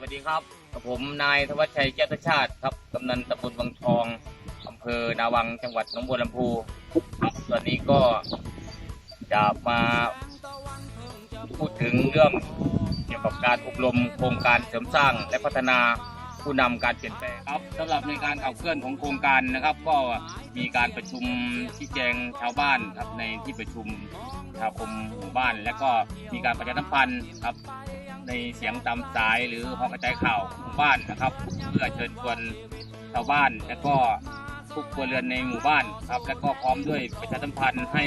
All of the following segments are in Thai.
วัสดีครับกับผมนายธวัชชัยแก้วชาติครับกำนันตำบลวังทองอำเภอนาวังจังหวัดหนองบัวลำพูครับตอนนี้ก็จะมาพูดถึงเรื่องเกี่ยวกับการอบรมโครงการเสริมสร้างและพัฒนา ผู้นำการเปลี่ยนแปลงครับสำหรับในการขับเคลื่อนของโครงการนะครับ ก็มีการประชุมชี้แจงชาวบ้านครับในที่ประชุมชาวคมหมู่บ้าน และก็มีการประชาสัมพันธ์ครับในเสียงตามสายหรือหอกระจายข่าวหมู่บ้านนะครับ เพื่อเชิญชวนชาวบ้าน และก็ทุกครัวเรือนในหมู่บ้านครับ และก็พร้อมด้วยประชาสัมพันธ์ให้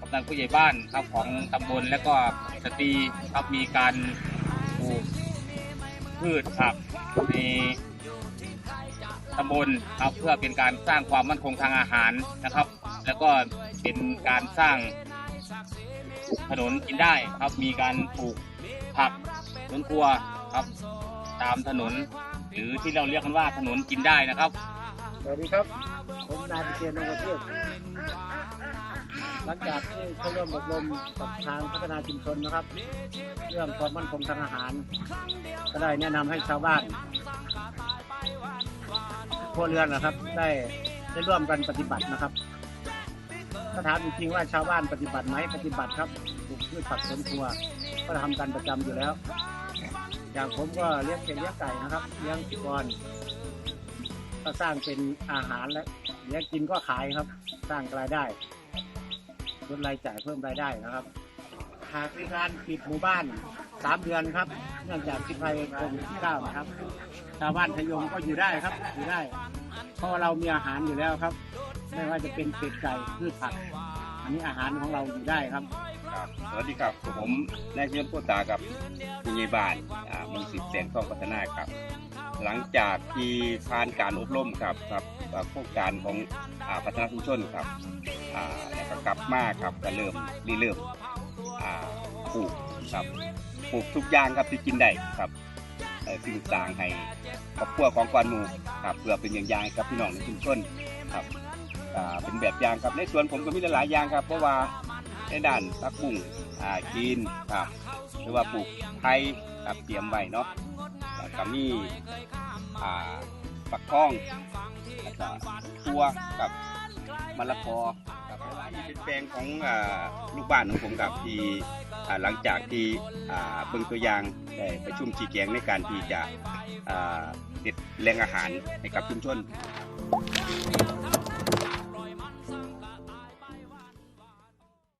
กำนันผู้ใหญ่บ้านครับของตำบลและก็สตรีครับมีการ พืชผักในตำบลครับเพื่อเป็นการสร้างความมั่นคงทางอาหารนะครับ แล้วก็เป็นการสร้างถนนกินได้ครับ มีการปลูกผักสวนครัวครับ ตามถนน หรือที่เราเรียกกันว่าถนนกินได้นะครับสวัสดีครับผมนายพิเชียนนงประเทศหลังจากที่เขาร่วมอบรมกับทางพัฒนาชุมชนนะครับ เรื่องความมั่นคงทางอาหาร ก็ได้แนะนำให้ชาวบ้านครัวเรือนนะครับ ได้ได้ร่วมกันปฏิบัตินะครับถ้าถามจริงๆว่าชาวบ้านปฏิบัติไหมปฏิบัติครับปลูกพืชผักสวนครัว ก็ทำกันประจำอยู่แล้ว อย่างผมก็เลี้ยงเป็ดเลี้ยงไก่นะครับ เลี้ยงสุกรก็สร้างเป็นอาหารและเลี้ยงกินก็ขายครับ สร้างรายได้ลดรายจ่ายเพิ่มรายได้นะครับ หากมีการปิดหมู่บ้าน สามเดือนครับเนื่องจากพิษภัยโควิดที่เก้านะครับชาวบ้านพยงก็อยู่ได้ครับอยู่ได้ เพราะว่าเรามีอาหารอยู่แล้วครับ ไม่ว่าจะเป็นเป็ดไก่พืชผัก อันนี้อาหารของเราอยู่ได้ครับ ครับสวัสดีครับผมนายเชียนพูดตากับผู้ใหญ่บ้านอ่ามีสิทธิ์แสงทองพัฒนาครับ หลังจากที่ผ่านการอบรมครับครับอ่าโครงการของอ่าพัฒนาชุมชนครับอ่าแล้วก็กลับมาครับก็เริ่มรีเริ่มอ่าปลูกครับ ปลูกทุกอย่างครับที่กินได้ครับสิ่งต่างให้ครอบครัวของกวนหมูครับเพื่อเป็นอย่างย่างให้กับพี่น้องในชุมชนครับเป็นแบบอย่างครับในสวนผมก็มีหลายๆอย่างครับ เพราะว่าในด้านผักบุ้งกินครับหรือว่าปลูกไทยครับเตรียมไว้เนาะแล้วก็มีอ่าปักทองแล้วก็ตัวกับมะละกอครับนี่เป็นแปลงของลูกบ้านของผมครับที่ หลังจากที่เบิ่งตัวอย่างได้ประชุมชี้แจงในการที่จะติดแรงอาหารให้กับชุมชน